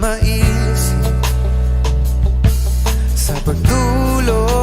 Maisip Sa pagdulog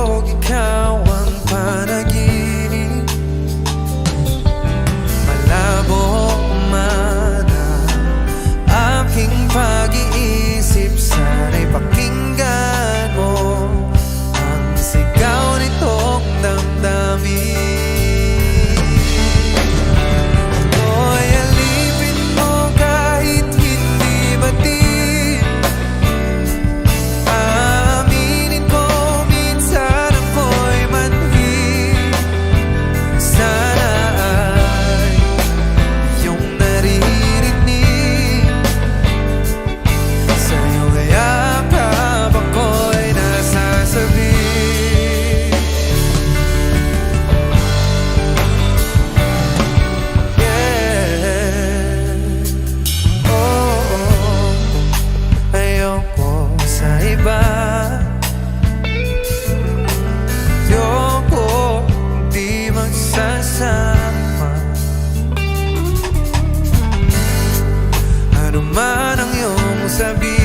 man ang iyong sabihin